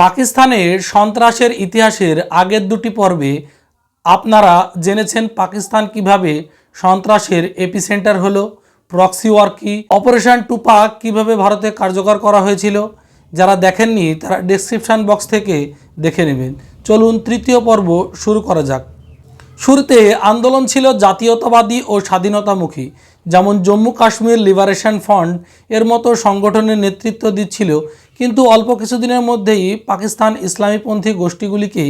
পাকিস্তানের সন্ত্রাসের ইতিহাসের আগের দুটি পর্বে আপনারা জেনেছেন পাকিস্তান কীভাবে সন্ত্রাসের এপিসেন্টার হলো প্রক্সি ওয়ার কি অপারেশান টুপাক কীভাবে ভারতে কার্যকর করা হয়েছিল, যারা দেখেননি তারা ডেসক্রিপশন বক্স থেকে দেখে নেবেন। চলুন তৃতীয় পর্ব শুরু করা যাক। শুরুতে আন্দোলন ছিল জাতীয়তাবাদী ও স্বাধীনতামুখী, যেমন জম্মু কাশ্মীর লিবারেশন ফ্রন্ট এর মতো সংগঠনের নেতৃত্ব দিচ্ছিল, কিন্তু অল্প কিছুদিনের মধ্যেই পাকিস্তান ইসলামীপন্থী গোষ্ঠীগুলিকে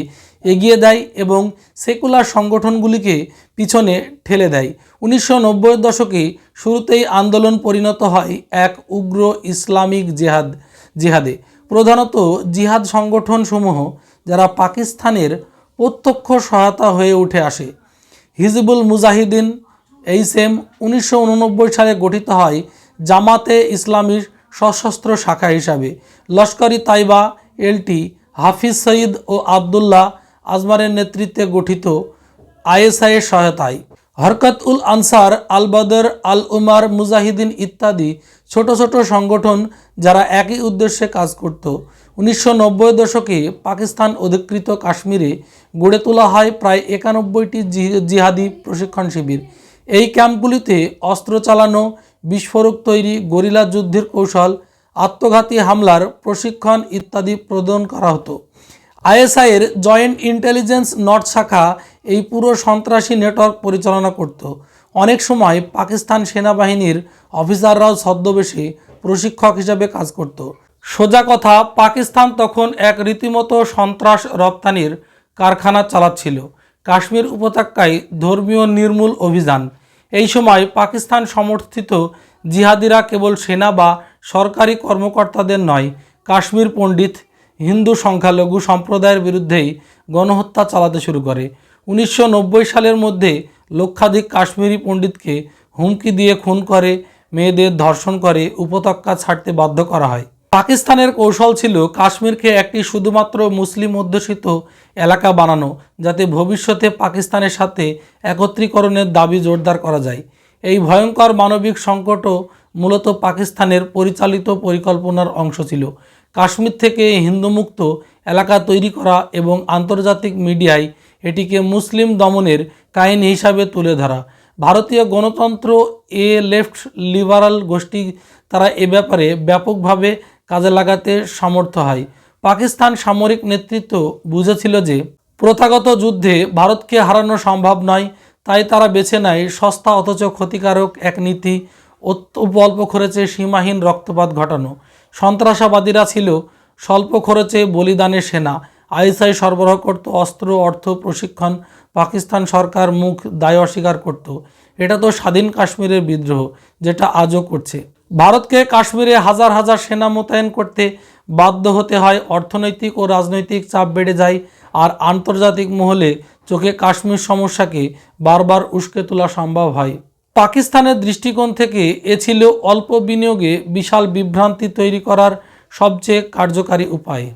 এগিয়ে দেয় এবং সেকুলার সংগঠনগুলিকে পিছনে ঠেলে দেয়। উনিশশো নব্বইয়ের দশকে শুরুতেই আন্দোলন পরিণত হয় এক উগ্র ইসলামিক জেহাদ, জিহাদে। প্রধানত জিহাদ সংগঠনসমূহ, যারা পাকিস্তানের প্রত্যক্ষ সহায়তা হয়ে উঠে আসে। হিজবুল মুজাহিদিন এই সেম উনিশশো সালে গঠিত হয় জামাতে ইসলামীর সশস্ত্র শাখা হিসাবে। লস্করি তাইবা এলটি হাফিজ সঈদ ও আবদুল্লাহ আজমারের নেতৃত্বে গঠিত আইএসআইয়ের সহায়তায়। হরকত উল আনসার আল বদর আল উমার মুজাহিদিন ইত্যাদি ছোট ছোট সংগঠন যারা একই উদ্দেশ্যে কাজ করত। উনিশশো নব্বই দশকে পাকিস্তান অধিকৃত কাশ্মীরে গড়ে তোলা হয় প্রায় একানব্বইটি জিহাদি প্রশিক্ষণ শিবির। এই ক্যাম্পগুলিতে অস্ত্র চালানো, বিস্ফোরক তৈরি, গরিলা যুদ্ধের কৌশল, আত্মঘাতী হামলার প্রশিক্ষণ ইত্যাদি প্রদান করা হতো। আইএসআইয়ের জয়েন্ট ইন্টেলিজেন্স নর্থ শাখা এই পুরো সন্ত্রাসী নেটওয়ার্ক পরিচালনা করত। অনেক সময় পাকিস্তান সেনাবাহিনীর অফিসাররাও ছদ্মবেশে প্রশিক্ষক হিসাবে কাজ করত। সোজা কথা, পাকিস্তান তখন এক রীতিমতো সন্ত্রাস রপ্তানির কারখানা চালাচ্ছিল। কাশ্মীর উপত্যকায় ধর্মীয় নির্মূল অভিযান। এই সময় পাকিস্তান সমর্থিত জিহাদিরা কেবল সেনা বা সরকারি কর্মকর্তাদের নয়, কাশ্মীর পণ্ডিত হিন্দু সংখ্যালঘু সম্প্রদায়ের বিরুদ্ধেই গণহত্যা চালাতে শুরু করে। উনিশশো নব্বই সালের মধ্যে লক্ষাধিক কাশ্মীরি পণ্ডিতকে হুমকি দিয়ে খুন করে, মেয়েদের ধর্ষণ করে, উপত্যকা ছাড়তে বাধ্য করা হয়। পাকিস্তানের কৌশল ছিল কাশ্মীরকে একটি শুধুমাত্র মুসলিম অধ্যুষিত এলাকা বানানো, যাতে ভবিষ্যতে পাকিস্তানের সাথে একত্রীকরণের দাবি জোরদার করা যায়। এই ভয়ঙ্কর মানবিক সংকটও মূলত পাকিস্তানের পরিচালিত পরিকল্পনার অংশ ছিল। কাশ্মীর থেকে হিন্দুমুক্ত এলাকা তৈরি করা এবং আন্তর্জাতিক মিডিয়ায় এটিকে মুসলিম দমনের কাহিনী হিসাবে তুলে ধরা। ভারতীয় গণতন্ত্র এ লেফট লিবারাল গোষ্ঠী তারা এ ব্যাপারে ব্যাপকভাবে কাজে লাগাতে সমর্থ হয়। পাকিস্তান সামরিক নেতৃত্ব বুঝেছিল যে, প্রথাগত যুদ্ধে ভারতকে হারানো সম্ভব নয়, তাই তারা বেছে নেয় সস্তা অথচ ক্ষতিকারক এক নীতি অত্যল্প অল্প খরচে সীমাহীন রক্তপাত ঘটানো। সন্ত্রাসবাদীরা ছিল স্বল্প খরচে বলিদানের সেনা আইএসআই সরবরাহ করত অস্ত্র, অর্থ, প্রশিক্ষণ। পাকিস্তান সরকার মুখ দায় অস্বীকার করত। এটা তো স্বাধীন কাশ্মীরের বিদ্রোহ, যেটা আজও করছে। ভারতকে কাশ্মীরে হাজার হাজার সেনা মোতায়েন করতে বাধ্য হতে হয়। অর্থনৈতিক ও রাজনৈতিক চাপ বেড়ে যায় আর আন্তর্জাতিক মহলে চোখে কাশ্মীর সমস্যাকে বারবার উস্কে তোলা সম্ভব হয়। পাকিস্তানের দৃষ্টিকোণ থেকে এ ছিল অল্প বিনিয়োগে বিশাল বিভ্রান্তি তৈরি করার সবচেয়ে কার্যকারী উপায়।